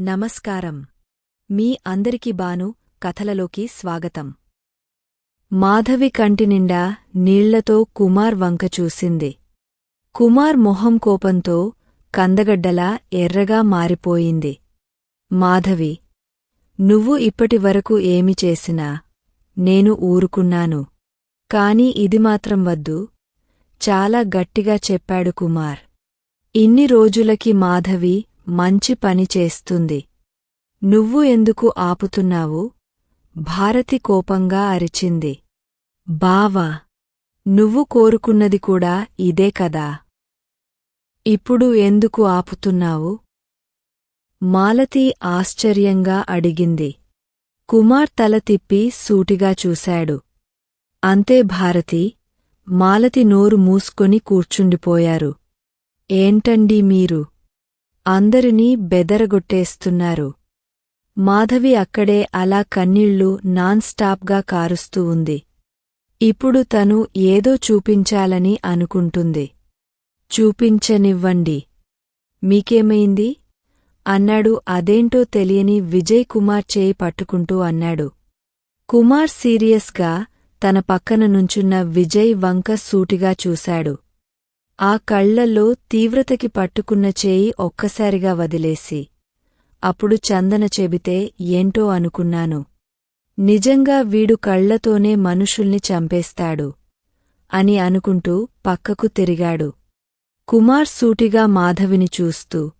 నమస్కారం. మీ అందరికి బాను కథలలోకి స్వాగతం. మాధవి కంటినిండా నీళ్ళతో కుమార్ వంక చూసింది. కుమార్ మొహం కోపంతో కందగడ్డలా ఎర్రగా మారిపోయింది. మాధవి నువ్వు ఇప్పటివరకు ఏమి చేసినా నేను ఊరుకున్నాను. కాని ఇది మాత్రం వద్దు. చాలా గట్టిగా చెప్పాడు కుమార్. ఇన్ని రోజులకి మాధవి మంచి పని చేస్తుంది. నువ్వు ఎందుకు ఆపుతున్నావు? భారతి కోపంగా అరిచింది. బావా నువ్వు కోరుకున్నది కూడా ఇదే కదా? ఇప్పుడు ఎందుకు ఆపుతున్నావు? మాలతి ఆశ్చర్యంగా అడిగింది. కుమార్ తల తిప్పి సూటిగా చూశాడు. అంతే భారతి మాలతి నోరు మూసుకొని కూర్చుండిపోయారు. ఏంటండీ మీరు? అందరినీ బెదరగొట్టేస్తున్నారు. మాధవి అక్కడే అలా కన్నీళ్ళు నాన్ స్టాప్గా కారుస్తూ ఉంది. ఇప్పుడు తను ఏదో చూపించాలని అనుకుంటుంది. చూపించనివ్వండి. మీకేమైంది? అన్నాడు అదేంటో తెలియని విజయ్ కుమార్ చేయి పట్టుకుంటూ అన్నాడు. కుమార్ సీరియస్గా తన పక్కన నుంచున్న విజయ్ వంక సూటిగా చూశాడు. ఆ కళ్ళలో తీవ్రతకి పట్టుకున్న చేయి ఒక్కసారిగా వదిలేసి అప్పుడు చందన చెబితే ఏంటో అనుకున్నాను. నిజంగా వీడు కళ్ళతోనే మనుషుల్ని చంపేస్తాడు అని అనుకుంటూ పక్కకు తిరిగాడు. కుమార్ సూటిగా మాధవిని చూస్తూ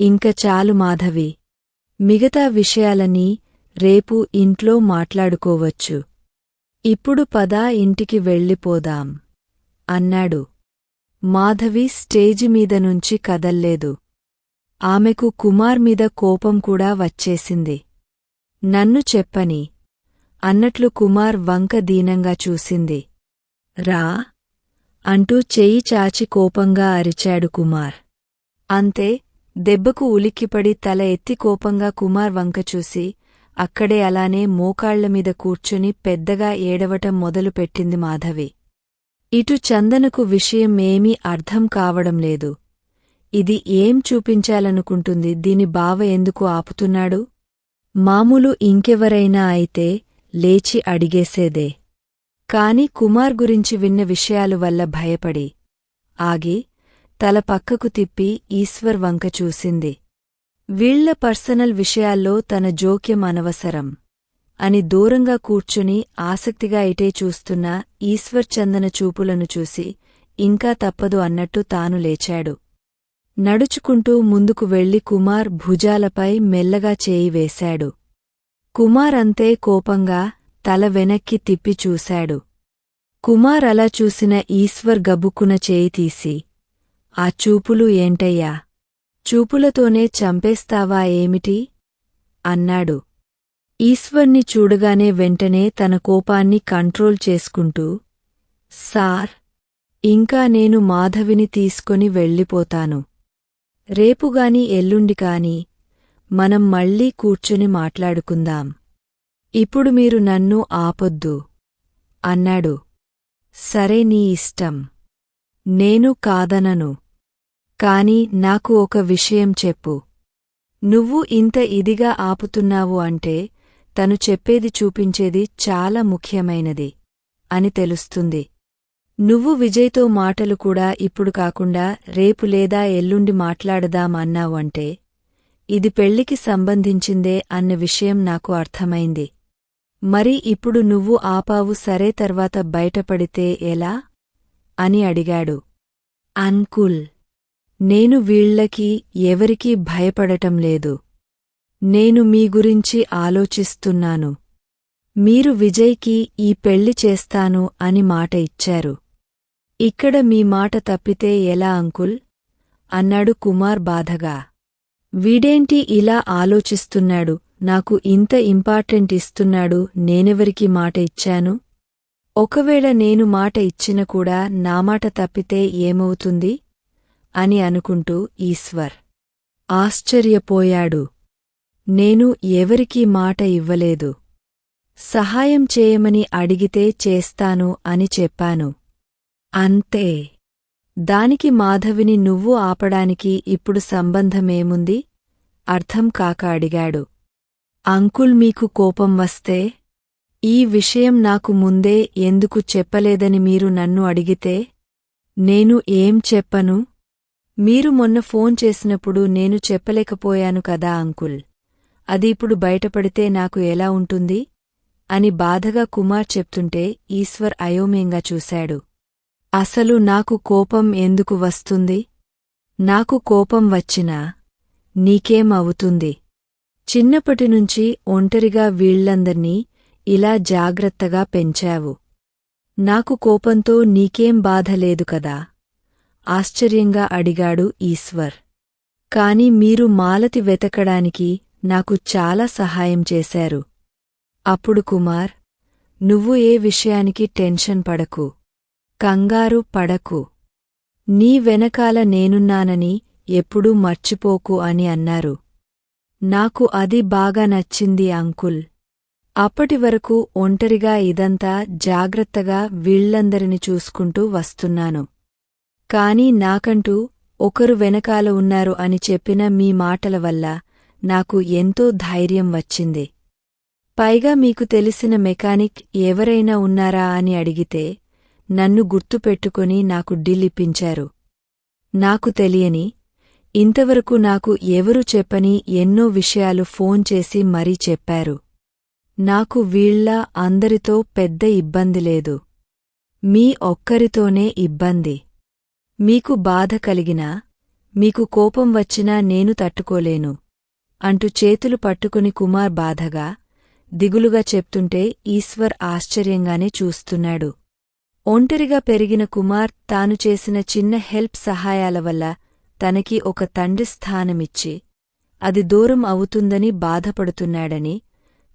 ఇంక చాలు మాధవి మిగతా విషయాలనీ రేపు ఇంట్లో మాట్లాడుకోవచ్చు. ఇప్పుడు పదా ఇంటికి వెళ్ళిపోదాం అన్నాడు. మాధవి స్టేజి మీద నుంచి కదల్లేదు. ఆమెకు కుమార్ మీద కోపం కూడా వచ్చేసింది. నన్ను చెప్పని అన్నట్లు కుమార్ వంక దీనంగా చూసింది. రా అంటూ చెయ్యి చాచి కోపంగా అరిచాడు కుమార్. అంతే దెబ్బకు ఉలిక్కిపడి తల ఎత్తి కోపంగా కుమార్ వంక చూసి అక్కడే అలానే మోకాళ్ళమీద కూర్చుని పెద్దగా ఏడవటం మొదలుపెట్టింది మాధవి. ఇటు చందనకు విషయం ఏమీ అర్థం కావడం లేదు. ఇది ఏం చూపించాలనుకుంటుంది? దీని బావ ఎందుకు ఆపుతున్నాడు? మామూలు ఇంకెవరైనా అయితే లేచి అడిగేసేదే. కాని కుమార్ గురించి విన్న విషయాలు వల్ల భయపడి. ఆగి తల పక్కకు తిప్పి ఈశ్వర్ వంక చూసింది. వీళ్ళ పర్సనల్ విషయాల్లో తన జోక్యం అనవసరం. అని దూరంగా కూర్చుని ఆసక్తిగా ఇటే చూస్తున్న ఈశ్వర్ చందన చూపులను చూసి ఇంకా తప్పదు అన్నట్టు తాను లేచాడు. నడుచుకుంటూ ముందుకు వెళ్ళి కుమార్ భుజాలపై మెల్లగా చేయి వేశాడు. కుమార్ అంతే కోపంగా తల వెనక్కి తిప్పి చూశాడు. కుమార్ అలా చూసిన ఈశ్వర్ గబుక్కున చేయి తీసి ఆ చూపులు ఏంటయ్యా? చూపులతోనే చంపేస్తావా ఏమిటి? అన్నాడు. ఈశ్వర్ని చూడగానే వెంటనే తన కోపాన్ని కంట్రోల్ చేసుకుంటూ సార్ ఇంకా నేను మాధవిని తీసుకొని వెళ్ళిపోతాను. రేపుగాని ఎల్లుండి కాని మనం మళ్ళీ కూర్చుని మాట్లాడుకుందాం. ఇప్పుడు మీరు నన్ను ఆపొద్దు అన్నాడు. సరే నీ ఇష్టం. నేను కాదనను. కాని నాకు ఒక విషయం చెప్పు. నువ్వు ఇంత ఇదిగా ఆపుతున్నావు అంటే తను చెప్పేది చూపించేది చాలా ముఖ్యమైనది అని తెలుస్తుంది. నువ్వు విజయ్తో మాటలు కూడా ఇప్పుడు కాకుండా రేపు లేదా ఎల్లుండి మాట్లాడదాం అన్నావు అంటే ఇది పెళ్ళికి సంబంధించిందే అన్న విషయం నాకు అర్థమైంది. మరి ఇప్పుడు నువ్వు ఆపావు సరే తర్వాత బయటపడితే ఎలా? అని అడిగాడు. అన్కుల్ నేను వీళ్ళకి ఎవరికీ భయపడటం లేదు. నేను మీ గురించి ఆలోచిస్తున్నాను. మీరు విజయ్కి ఈ పెళ్ళి చేస్తాను అని మాట ఇచ్చారు. ఇక్కడ మీ మాట తప్పితే ఎలా అంకుల్? అన్నాడు కుమార్ బాధగా. వీడేంటి ఇలా ఆలోచిస్తున్నాడు? నాకు ఇంత ఇంపార్టెంట్ ఇస్తున్నాడు నేనెవరికి మాట ఇచ్చాను? ఒకవేళ నేను మాట ఇచ్చిన కూడా నా మాట తప్పితే ఏమవుతుంది? అని అనుకుంటూ ఈశ్వర్ ఆశ్చర్యపోయాడు. నేను ఎవరికీ మాట ఇవ్వలేదు. సహాయం చేయమని అడిగితే చేస్తాను అని చెప్పాను. అంతే. దానికి మాధవిని నువ్వు ఆపడానికి ఇప్పుడు సంబంధమేముంది? అర్థం కాక అడిగాడు. అంకుల్ మీకు కోపం వస్తే? ఈ విషయం నాకు ముందే ఎందుకు చెప్పలేదని మీరు నన్ను అడిగితే? నేను ఏం చెప్పను? మీరు మొన్న ఫోన్ చేసినప్పుడు నేను చెప్పలేకపోయాను కదా అంకుల్. అది ఇప్పుడు బయటపడితే నాకు ఎలా ఉంటుంది? అని బాధగా కుమార్ చెప్తుంటే ఈశ్వర్ అయోమయంగా చూశాడు. అసలు నాకు కోపం ఎందుకు వస్తుంది? నాకు కోపం వచ్చినా నీకేం అవుతుంది? చిన్నప్పటినుంచి ఒంటరిగా వీళ్ళందర్నీ ఇలా జాగ్రత్తగా పెంచావు. నాకు కోపంతో నీకేం బాధ లేదు కదా? ఆశ్చర్యంగా అడిగాడు ఈశ్వర్. కాని మీరు మాలతి వెతకడానికి నాకు చాలా సహాయం చేశారు. అప్పుడు కుమార్ నువ్వు ఏ విషయానికి టెన్షన్ పడకు. కంగారు పడకు. నీ వెనకాల నేనున్నానని ఎప్పుడూ మర్చిపోకు అని అన్నారు. నాకు అది బాగా నచ్చింది అంకుల్. అప్పటివరకు ఒంటరిగా ఇదంతా జాగ్రత్తగా వీళ్ళందరిని చూసుకుంటూ వస్తున్నాను. కాని నాకంటూ ఒకరు వెనకాల ఉన్నారు అని చెప్పిన మీ మాటల వల్ల నాకు ఎంతో ధైర్యం వచ్చింది. పైగా మీకు తెలిసిన మెకానిక్ ఎవరైనా ఉన్నారా అని అడిగితే నన్ను గుర్తుపెట్టుకుని నాకు డిల్లిప్పించారు నాకు తెలియని ఇంతవరకు నాకు ఎవరు చెప్పని ఎన్నో విషయాలు ఫోన్ చేసి మరీ చెప్పారు. నాకు వీళ్ళ అందరితో పెద్ద ఇబ్బంది లేదు. మీ ఒక్కరితోనే ఇబ్బంది. మీకు బాధ కలిగినా మీకు కోపం వచ్చినా నేను తట్టుకోలేను. అంటూ చేతులు పట్టుకుని కుమార్ బాధగా దిగులుగా చెప్తుంటే ఈశ్వర్ ఆశ్చర్యంగానే చూస్తున్నాడు. ఒంటరిగా పెరిగిన కుమార్ తాను చేసిన చిన్న హెల్ప్ సహాయాల వల్ల తనకి ఒక తండ్రి స్థానమిచ్చి అది దూరం అవుతుందని బాధపడుతున్నాడని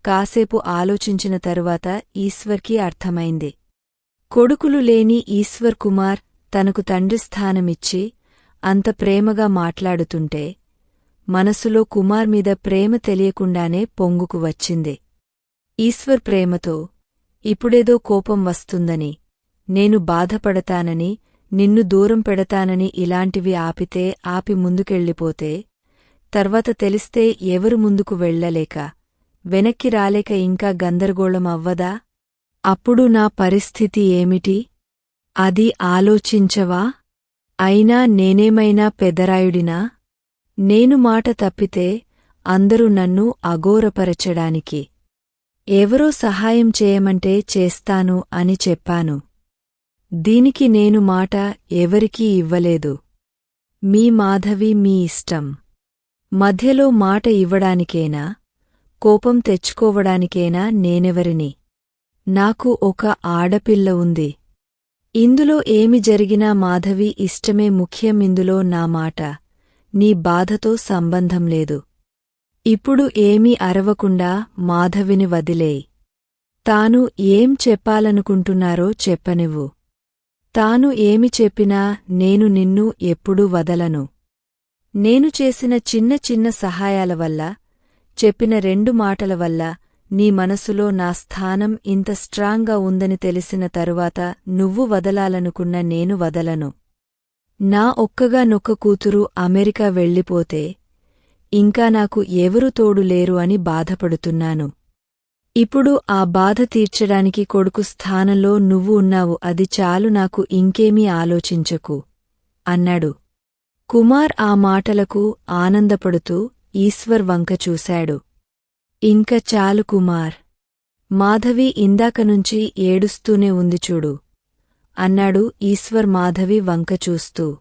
కాసేపు ఆలోచించిన తరువాత ఈశ్వర్కి అర్థమైంది. కొడుకులు లేని ఈశ్వర్ కుమార్ తనకు తండ్రి స్థానమిచ్చి అంత ప్రేమగా మాట్లాడుతుంటే మనసులో కుమార్ మీద ప్రేమ తెలియకుండానే పొంగుకు వచ్చింది. ఈశ్వర్ ప్రేమతో ఇప్పుడేదో కోపం వస్తుందని నేను బాధపడతానని నిన్ను దూరం పెడతానని ఇలాంటివి ఆపితే ఆపి ముందుకెళ్ళిపోతే తర్వాత తెలిస్తే ఎవరు ముందుకు వెళ్ళలేక వెనక్కి రాలేక ఇంకా గందరగోళం అవ్వదా? అప్పుడు నా పరిస్థితి ఏమిటి? అది ఆలోచించవా? అయినా నేనేమైనా పెదరాయుడినా? నేను మాట తప్పితే అందరూ నన్ను అఘోరపరచడానికి. ఎవరో సహాయం చేయమంటే చేస్తాను అని చెప్పాను. దీనికి నేను మాట ఎవరికీ ఇవ్వలేదు. మీ మాధవి మీ ఇష్టం. మధ్యలో మాట ఇవ్వడానికేనా? కోపం తెచ్చుకోవడానికేనా నేనెవరిని? నాకు ఒక ఆడపిల్ల ఉంది. ఇందులో ఏమి జరిగినా మాధవి ఇష్టమే ముఖ్యం ఇందులో నా మాట. నీ బాధతో సంబంధం లేదు. ఇప్పుడు ఏమీ అరవకుండా మాధవిని వదిలేయి. తాను ఏం చెప్పాలనుకుంటున్నారో చెప్పనివ్వు. తాను ఏమి చెప్పినా నేను నిన్ను ఎప్పుడూ వదలను. నేను చేసిన చిన్న చిన్న సహాయాల వల్ల చెప్పిన రెండు మాటల వల్ల నీ మనసులో నా స్థానం ఇంత స్ట్రాంగ్గా ఉందని తెలిసిన తరువాత నువ్వు వదలాలనుకున్న నేను వదలను. నా ఒక్కగా నొక్క కూతురు అమెరికా వెళ్ళిపోతే ఇంకా నాకు ఎవరు తోడు లేరు అని బాధపడుతున్నాను. ఇప్పుడు ఆ బాధ తీర్చడానికి కొడుకు స్థానంలో నువ్వు ఉన్నావు అది చాలు నాకు ఇంకేమీ ఆలోచించకు అన్నాడు. కుమార్ ఆ మాటలకు ఆనందపడుతూ ఈశ్వర్ వంక చూశాడు. ఇంక చాలు కుమార్. మాధవి ఇందాకనుంచి ఏడుస్తూనే ఉంది చూడు. అన్నాడు ఈశ్వర్ మాధవి వంక చూస్తూ.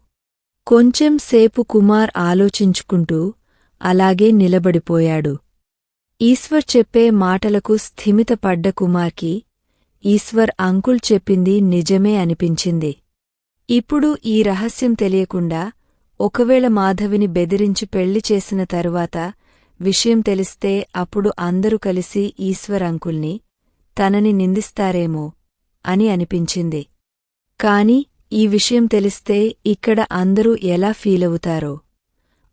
కొంచెం సేపు కుమార్ ఆలోచించుకుంటూ అలాగే నిలబడిపోయాడు. ఈశ్వర్ చెప్పే మాటలకు స్థిమితపడ్డ కుమార్కి ఈశ్వర్ అంకుల్ చెప్పింది నిజమే అనిపించింది. ఇప్పుడు ఈ రహస్యం తెలియకుండా ఒకవేళ మాధవిని బెదిరించి పెళ్ళి చేసిన తరువాత విషయం తెలిస్తే అప్పుడు అందరూ కలిసి ఈశ్వర్ అంకుల్ని తనని నిందిస్తారేమో అని అనిపించింది. కాని ఈ విషయం తెలిస్తే ఇక్కడ అందరూ ఎలా ఫీలవుతారో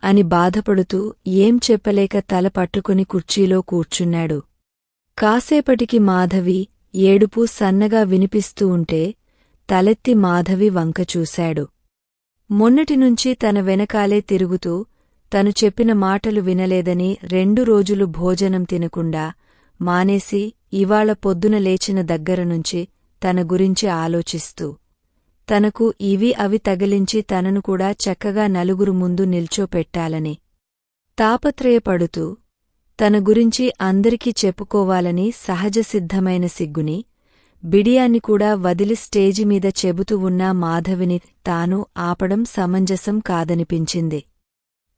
అని బాధపడుతూ ఏం చెప్పలేక తల పట్టుకుని కుర్చీలో కూర్చున్నాడు. కాసేపటికి మాధవి ఏడుపు సన్నగా వినిపిస్తూ ఉంటే తలెత్తి మాధవి వంక చూశాడు. మొన్నటినుంచి తన వెనకాలే తిరుగుతూ తను చెప్పిన మాటలు వినలేదని రెండు రోజులు భోజనం తినకుండా మానేసి ఇవాళ పొద్దున లేచిన దగ్గరనుంచి తన గురించి ఆలోచిస్తూ తనకు ఇవి అవి తగిలించి తనను కూడా చక్కగా నలుగురు ముందు నిల్చోపెట్టాలని. తాపత్రయపడుతూ తన గురించి అందరికీ చెప్పుకోవాలని సహజసిద్ధమైన సిగ్గుని బిడియాన్ని కూడా వదిలి స్టేజి మీద చెబుతూ ఉన్న మాధవిని తాను ఆపడం సమంజసం కాదనిపించింది.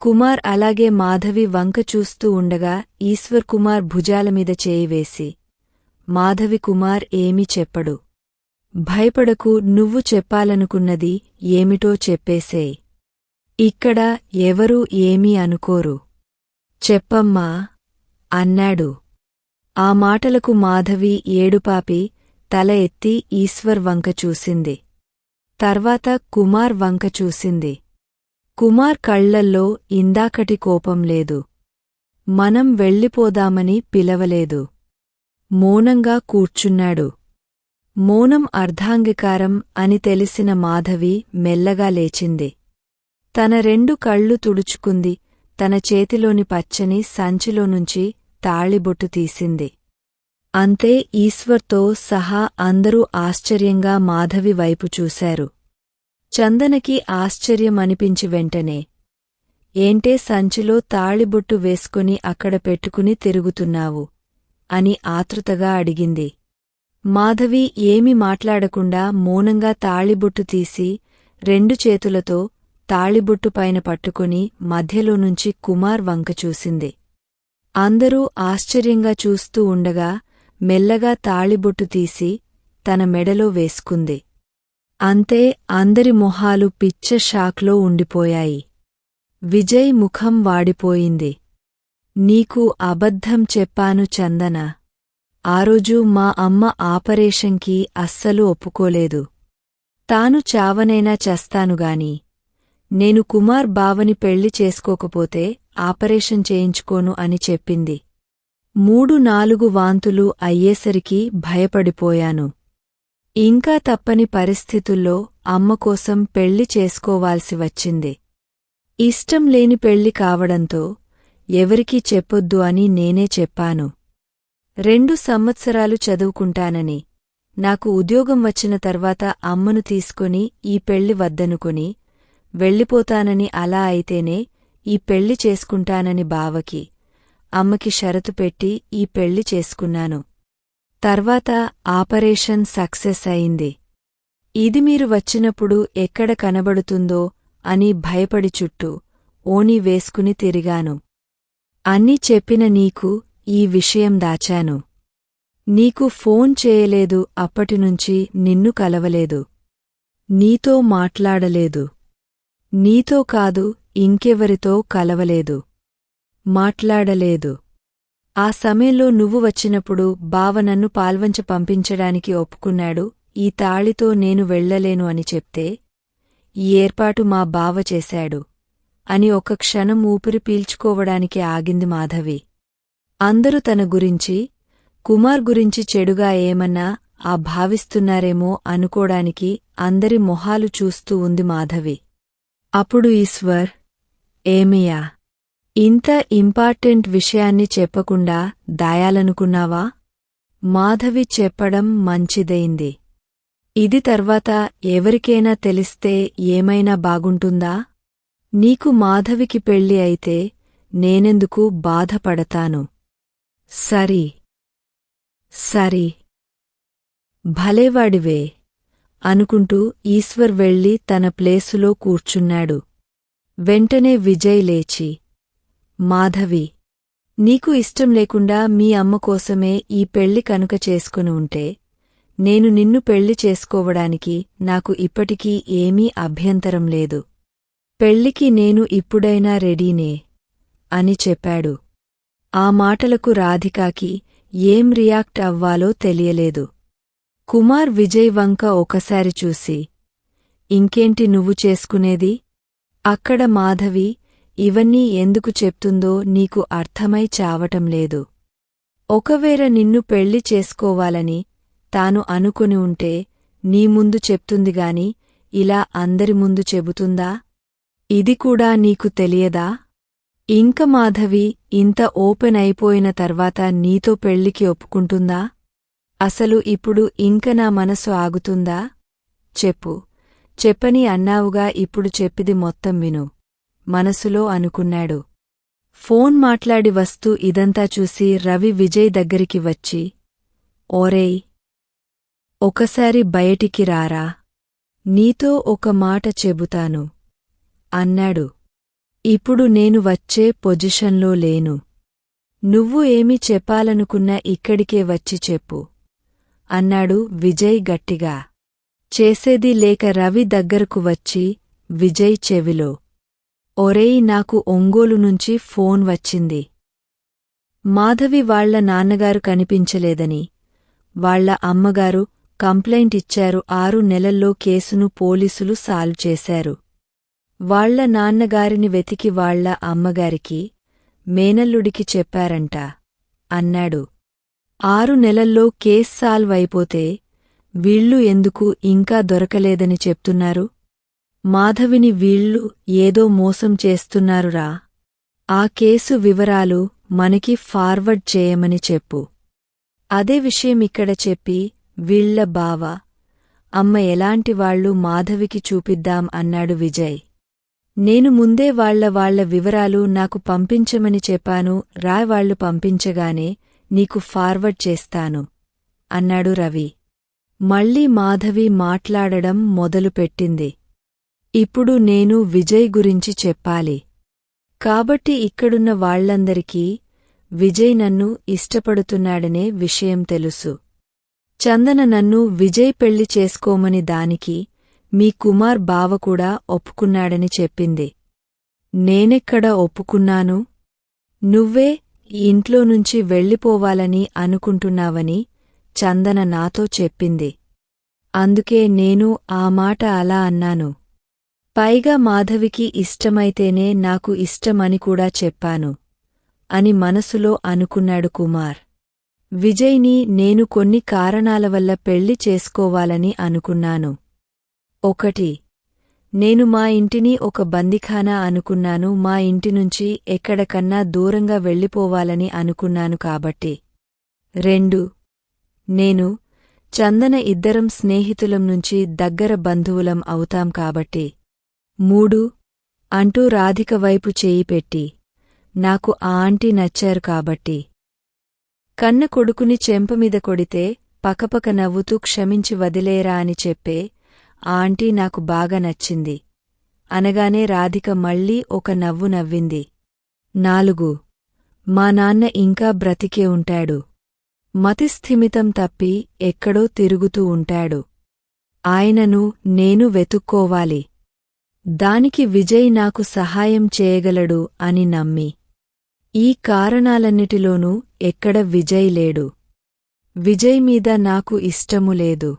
కుమార్ అలాగే మాధవి వంక చూస్తూ ఉండగా ఈశ్వర్ కుమార్ భుజాలమీద చేయివేసి మాధవి కుమార్ ఏమీ చెప్పడు. భయపడకు నువ్వు చెప్పాలనుకున్నది ఏమిటో చెప్పేసేయ్. ఇక్కడ ఎవరూ ఏమీ అనుకోరు. చెప్పమ్మా అన్నాడు. ఆ మాటలకు మాధవి ఏడుపాపి తల ఎత్తి ఈశ్వర్ వంక చూసింది. తర్వాత కుమార్ వంక చూసింది. కుమార్ కళ్ళల్లో ఇందాకటి కోపం లేదు. మనం వెళ్ళిపోదామని పిలవలేదు. మౌనంగా కూర్చున్నాడు. మౌనం అర్ధాంగికారం అని తెలిసిన మాధవి మెల్లగా లేచింది. తన రెండు కళ్ళు తుడుచుకుంది తన చేతిలోని పచ్చని సంచిలోనుంచి తాళిబొట్టు తీసింది. అంతే ఈశ్వర్తో సహా అందరూ ఆశ్చర్యంగా మాధవి వైపు చూశారు. చందనకి ఆశ్చర్యమనిపించి వెంటనే ఏంటే సంచిలో తాళిబొట్టు వేసుకుని అక్కడ పెట్టుకుని తిరుగుతున్నావు? అని ఆతృతగా అడిగింది. మాధవి ఏమి మాట్లాడకుండా మౌనంగా తాళిబొట్టు తీసి రెండు చేతులతో తాళిబొట్టు పైన పట్టుకుని మధ్యలోనుంచి కుమార్ వంక చూసింది. అందరూ ఆశ్చర్యంగా చూస్తూ ఉండగా మెల్లగా తాళిబొట్టు తీసి తన మెడలో వేసుకుంది. అంతే అందరి మొహాలు పిచ్చ షాక్లో ఉండిపోయాయి. విజయ్ ముఖం వాడిపోయింది. నీకు అబద్ధం చెప్పాను చందన. ఆరోజు మా అమ్మ ఆపరేషన్కి అస్సలు ఒప్పుకోలేదు. తాను చావనైనా చస్తానుగాని నేను కుమార్ బావని పెళ్ళి చేసుకోకపోతే ఆపరేషన్ చేయించుకోను అని చెప్పింది. మూడు నాలుగు వాంతులు అయ్యేసరికి భయపడిపోయాను. ఇంకా తప్పని పరిస్థితుల్లో అమ్మకోసం పెళ్ళి చేసుకోవాల్సి వచ్చింది. ఇష్టం లేని పెళ్ళి కావడంతో ఎవరికీ చెప్పొద్దు అని నేనే చెప్పాను. రెండు సంవత్సరాలు చదువుకుంటానని. నాకు ఉద్యోగం వచ్చిన తర్వాత అమ్మను తీసుకుని ఈ పెళ్ళి వద్దనుకుని వెళ్ళిపోతానని అలా అయితేనే ఈ పెళ్ళి చేసుకుంటానని బావకి అమ్మకి షరతు పెట్టి ఈ పెళ్ళి చేసుకున్నాను. తర్వాత ఆపరేషన్ సక్సెస్ అయింది. ఇది మీరు వచ్చినప్పుడు ఎక్కడ కనబడుతుందో అని భయపడి చుట్టూ ఓణీ వేసుకుని తిరిగాను. అన్నీ చెప్పిన నీకు ఈ విషయం దాచాను. నీకు ఫోన్ చేయలేదు అప్పటినుంచి నిన్ను కలవలేదు. నీతో మాట్లాడలేదు. నీతో కాదు ఇంకెవరితో కలవలేదు. మాట్లాడలేదు. ఆ సమయంలో నువ్వు వచ్చినప్పుడు బావ నన్ను పాల్వంచ పంపించడానికి ఒప్పుకున్నాడు ఈ తాళితో నేను వెళ్ళలేను అని చెప్తే ఈ ఏర్పాటు మా బావ చేశాడు అని ఒక క్షణం ఊపిరి పీల్చుకోవడానికి ఆగింది మాధవి. అందరూ తన గురించి కుమార్ గురించి చెడుగా ఏమన్నా ఆ భావిస్తున్నారేమో అనుకోడానికి అందరి మొహాలు చూస్తూ ఉంది మాధవి. అప్పుడు ఈశ్వర్ ఏమియా ఇంత ఇంపార్టెంట్ విషయాన్ని చెప్పకుండా దాయాలనుకున్నావా? మాధవి చెప్పడం మంచిదైంది. ఇది తర్వాత ఎవరికైనా తెలిస్తే ఏమైనా బాగుంటుందా? నీకు మాధవికి పెళ్ళి అయితే నేనెందుకు బాధపడతాను? సరి. సరి. భలేవాడివే అనుకుంటూ ఈశ్వర్ వెళ్ళి తన ప్లేసులో కూర్చున్నాడు. వెంటనే విజయ్ లేచి మాధవి నీకు ఇష్టం లేకుండా మీ అమ్మ కోసమే ఈ పెళ్ళి కనుక చేసుకుని ఉంటే నేను నిన్ను పెళ్ళి చేసుకోవడానికి నాకు ఇప్పటికీ ఏమీ అభ్యంతరం లేదు. పెళ్ళికి నేను ఇప్పుడైనా రెడీనే అని చెప్పాడు. ఆ మాటలకు రాధికాకి ఏం రియాక్ట్ అవ్వాలో తెలియలేదు. కుమార్ విజయ్ వంక ఒకసారి చూసి ఇంకేంటి నువ్వు చేసుకునేది? అక్కడ మాధవి ఇవన్నీ ఎందుకు చెప్తుందో నీకు అర్థమై చావటం లేదు. ఒకవేళ నిన్ను పెళ్ళి చేసుకోవాలని తాను అనుకుని ఉంటే నీ ముందు చెప్తుందిగాని ఇలా అందరి ముందు చెబుతుందా? ఇది కూడా నీకు తెలియదా? ఇంక మాధవి ఇంత ఓపెన్ అయిపోయిన తర్వాత నీతో పెళ్ళికి ఒప్పుకుంటుందా? అసలు ఇప్పుడు ఇంక నా మనసు ఆగుతుందా? చెప్పు. చెప్పని అన్నావుగా ఇప్పుడు చెప్పిది మొత్తం విను. మనసులో అనుకున్నాడు. ఫోన్ మాట్లాడి వస్తూ ఇదంతా చూసి రవి విజయ్ దగ్గరికి వచ్చి ఓరేయ్ ఒకసారి బయటికి రారా? నీతో ఒక మాట చెబుతాను అన్నాడు. ఇప్పుడు నేను వచ్చే పొజిషన్లో లేను. నువ్వు ఏమి చెప్పాలనుకున్నా ఇక్కడికే వచ్చి చెప్పు. అన్నాడు విజయ్ గట్టిగా. చేసేది లేక రవి దగ్గరకు వచ్చి విజయ్ చెవిలో. ఒరేయ్ నాకు ఒంగోలు నుంచి ఫోన్ వచ్చింది. మాధవి వాళ్ళ నాన్నగారు కనిపించలేదని. వాళ్ళ అమ్మగారు కంప్లైంట్ ఇచ్చారు ఆరు నెలల్లో కేసును పోలీసులు సాల్వ్ చేశారు. వాళ్ళ నాన్నగారిని వెతికి వాళ్ళ అమ్మగారికి మేనల్లుడికి చెప్పారంట. అన్నాడు. ఆరు నెలల్లో కేస్ సాల్వ్ అయిపోతే వీళ్ళు ఎందుకు ఇంకా దొరకలేదని చెప్తున్నారు? మాధవిని వీళ్ళు ఏదో మోసం చేస్తున్నారురా. ఆ కేసు వివరాలు మనకి ఫార్వర్డ్ చేయమని చెప్పు. అదే విషయం ఇక్కడ చెప్పి వీళ్ళ బావ అమ్మ ఎలాంటివాళ్ళు మాధవికి చూపిద్దాం అన్నాడు విజయ్. నేను ముందే వాళ్ళ వాళ్ళ వివరాలు నాకు పంపించమని చెప్పాను రా వాళ్ళు పంపించగానే నీకు ఫార్వర్డ్ చేస్తాను అన్నాడు రవి. మళ్ళీ మాధవి మాట్లాడడం మొదలుపెట్టింది. ఇప్పుడు నేను విజయ్ గురించి చెప్పాలి. కాబట్టి ఇక్కడున్న వాళ్ళందరికీ విజయ్ నన్ను ఇష్టపడుతున్నాడనే విషయం తెలుసు. చందన నన్ను విజయ్ పెళ్ళి చేసుకోమని దానికి మీ కుమార్ బావ కూడా ఒప్పుకున్నాడని చెప్పింది. నేనెక్కడ ఒప్పుకున్నాను? నువ్వే ఈ ఇంట్లో నుంచి వెళ్ళిపోవాలని అనుకుంటున్నావని చందన నాతో చెప్పింది. అందుకే నేను ఆ మాట అలా అన్నాను. పైగా మాధవికి ఇష్టమైతేనే నాకు ఇష్టమని కూడా చెప్పాను. అని మనసులో అనుకున్నాడు కుమార్. విజయ్ని నేను కొన్ని కారణాల వల్ల పెళ్ళి చేసుకోవాలని అనుకున్నాను. ఒకటి. నేను మా ఇంటిని ఒక బందిఖానా అనుకున్నాను మా ఇంటి నుంచి ఎక్కడకన్నా దూరంగా వెళ్ళిపోవాలని అనుకున్నాను కాబట్టి. రెండు. నేను చందన ఇద్దరం స్నేహితులం నుంచి దగ్గర బంధువులం అవుతాం కాబట్టి. మూడు. అంటూ రాధిక వైపు చేయి పెట్టి నాకు ఆ ఆంటీ నచ్చారు కాబట్టి. కన్న కొడుకుని చెంపమీద కొడితే పకపక నవ్వుతూ క్షమించి వదిలేరా అని చెప్పే ఆ ఆంటీ నాకు బాగా నచ్చింది. అనగానే రాధిక మళ్ళీ ఒక నవ్వు నవ్వింది. నాలుగు. మా నాన్న ఇంకా బ్రతికే ఉంటాడు. మతిస్థిమితం తప్పి ఎక్కడో తిరుగుతూ ఉంటాడు. ఆయనను నేను వెతుక్కోవాలి. దానికి విజయ్ నాకు సహాయం చేయగలడు అని నమ్మి. ఈ కారణాలన్నిటిలోనూ ఎక్కడ విజయ్ లేడు. విజయ్ మీద నాకు ఇష్టము లేదు.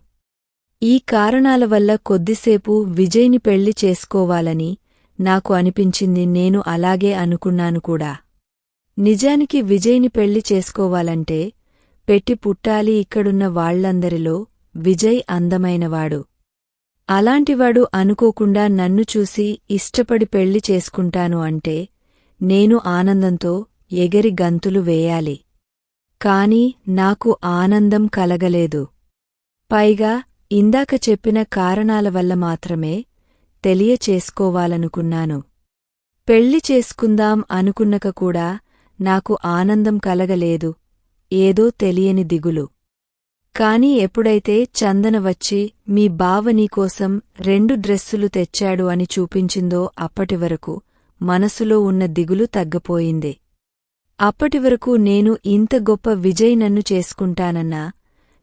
ఈ కారణాల వల్ల కొద్దిసేపు విజయ్ని పెళ్ళి చేసుకోవాలని నాకు అనిపించింది నేను అలాగే అనుకున్నాను కూడా. నిజానికి విజయ్ని పెళ్ళి చేసుకోవాలంటే పెట్టి పుట్టాలి ఇక్కడున్న వాళ్ళందరిలో విజయ్ అందమైనవాడు. అలాంటివాడు అనుకోకుండా నన్ను చూసి ఇష్టపడి పెళ్ళి చేసుకుంటాను అంటే నేను ఆనందంతో ఎగరి గంతులు వేయాలి. కాని నాకు ఆనందం కలగలేదు. పైగా ఇందాక చెప్పిన కారణాల వల్ల మాత్రమే తెలియచేసుకోవాలనుకున్నాను. పెళ్ళి చేసుకుందాం అనుకున్నక కూడా నాకు ఆనందం కలగలేదు ఏదో తెలియని దిగులు. కాని ఎప్పుడైతే చందన వచ్చి మీ బావ నీకోసం రెండు డ్రెస్సులు తెచ్చాడు అని చూపించిందో అప్పటివరకు మనసులో ఉన్న దిగులు తగ్గపోయింది. అప్పటివరకు నేను ఇంత గొప్ప విజయ్ నన్ను చేసుకుంటానన్నా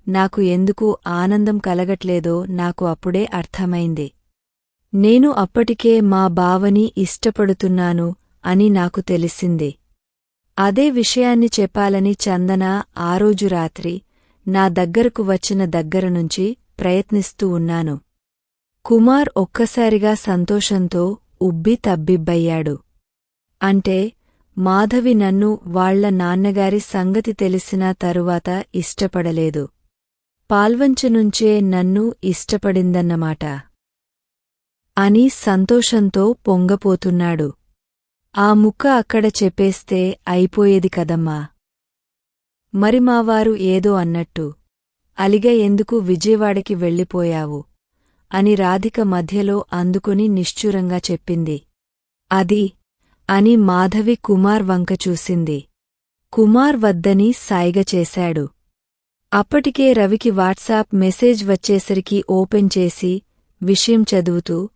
నాకు ఎందుకు ఆనందం కలగట్లేదో నాకు అప్పుడే అర్థమైంది. నేను అప్పటికే మా బావని ఇష్టపడుతున్నాను అని నాకు తెలిసింది. అదే విషయాన్ని చెప్పాలని చందన ఆ రోజు రాత్రి నా దగ్గరకు వచ్చిన దగ్గరనుంచి ప్రయత్నిస్తూ ఉన్నాను. కుమార్ ఒక్కసారిగా సంతోషంతో ఉబ్బి తబ్బిబ్బయ్యాడు. అంటే మాధవి నన్ను వాళ్ళ నాన్నగారి సంగతి తెలిసిన తరువాత ఇష్టపడలేదు. పాల్వంచనుంచే నన్ను ఇష్టపడిందన్నమాట. అని సంతోషంతో పొంగపోతున్నాడు. ఆ ముక్క అక్కడ చెప్పేస్తే అయిపోయేది కదమ్మా. మరి మావారు ఏదో అన్నట్టు. అలిగ ఎందుకు విజయవాడకి వెళ్ళిపోయావు? అని రాధిక మధ్యలో అందుకుని నిశ్చూరంగా చెప్పింది. అది అని మాధవి కుమార్ వంక చూసింది. కుమార్ వద్దని సాయిగ చేశాడు. అప్పటికే రవికి వాట్సాప్ మెసేజ్ వచ్చేసరికి ఓపెన్ చేసి విషయం చదువుతూ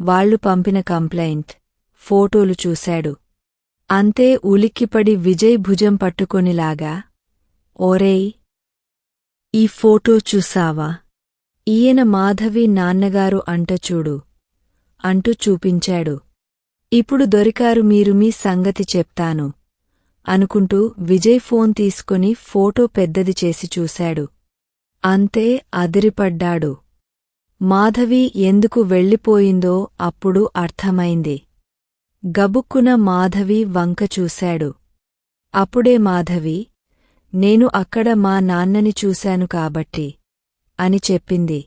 వాళ్ళు పంపిన కంప్లైంట్ ఫోటోలు చూశాడు. అంతే ఉలిక్కిపడి విజయ్ భుజం పట్టుకొనిలాగా ఓరేయ్ ఈ ఫోటో చూసావా? ఈయన మాధవి నాన్నగారు అంట చూడు అంటూ చూపించాడు. ఇప్పుడు దొరికారు మీరు మీ సంగతి చెప్తాను. అనుకుంటూ విజయ్ ఫోన్ తీసుకుని ఫోటో పెద్దది చేసి చూశాడు. అంతే అదిరిపడ్డాడు. మాధవి ఎందుకు వెళ్ళిపోయిందో అప్పుడు అర్థమైంది. గబుక్కున మాధవి వంక చూశాడు. అప్పుడే మాధవి నేను అక్కడ మా నాన్నని చూశాను కాబట్టి అని చెప్పింది.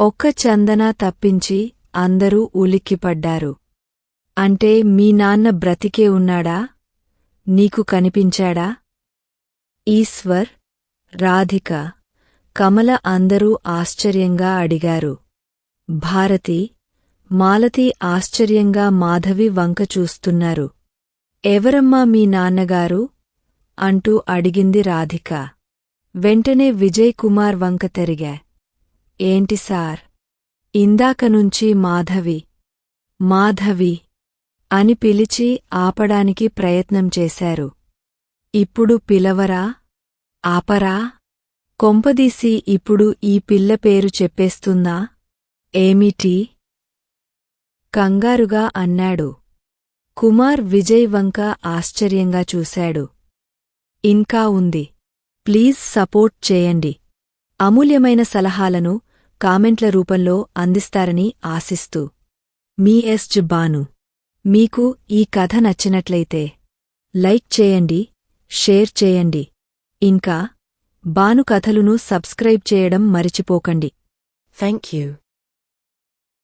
ఒక్క చందన తప్పించి అందరూ ఉలిక్కిపడ్డారు. అంటే మీ నాన్న బ్రతికే ఉన్నాడా? నీకు కనిపించాడా? ఈశ్వర్ రాధిక కమల అందరూ ఆశ్చర్యంగా అడిగారు. భారతి మాలతి ఆశ్చర్యంగా మాధవి వంక చూస్తున్నారు. ఎవరమ్మా మీ నాన్నగారు? అంటూ అడిగింది రాధిక. వెంటనే విజయ్ కుమార్ వంక తెరిగా. ఏంటి సార్? ఇందాక నుంచి మాధవి. మాధవి అని పిలిచి ఆపడానికి ప్రయత్నం చేశారు. ఇప్పుడు పిలవరా? ఆపరా? కొంపదీసి ఇప్పుడు ఈ పిల్ల పేరు చెప్పేస్తుందా? ఏమిటి? కంగారుగా అన్నాడు. కుమార్ విజయ్ వంక ఆశ్చర్యంగా చూశాడు. ఇంకా ఉంది. ప్లీజ్ సపోర్ట్ చేయండి. అమూల్యమైన సలహాలను కామెంట్ల రూపంలో అందిస్తారని ఆశిస్తూ. మీ ఎస్ బాను మీకు ఈ కథ నచ్చినట్లయితే లైక్ చేయండి షేర్ చేయండి. ఇంకా బాను కథలును సబ్స్క్రైబ్ చేయడం మరిచిపోకండి. Thank you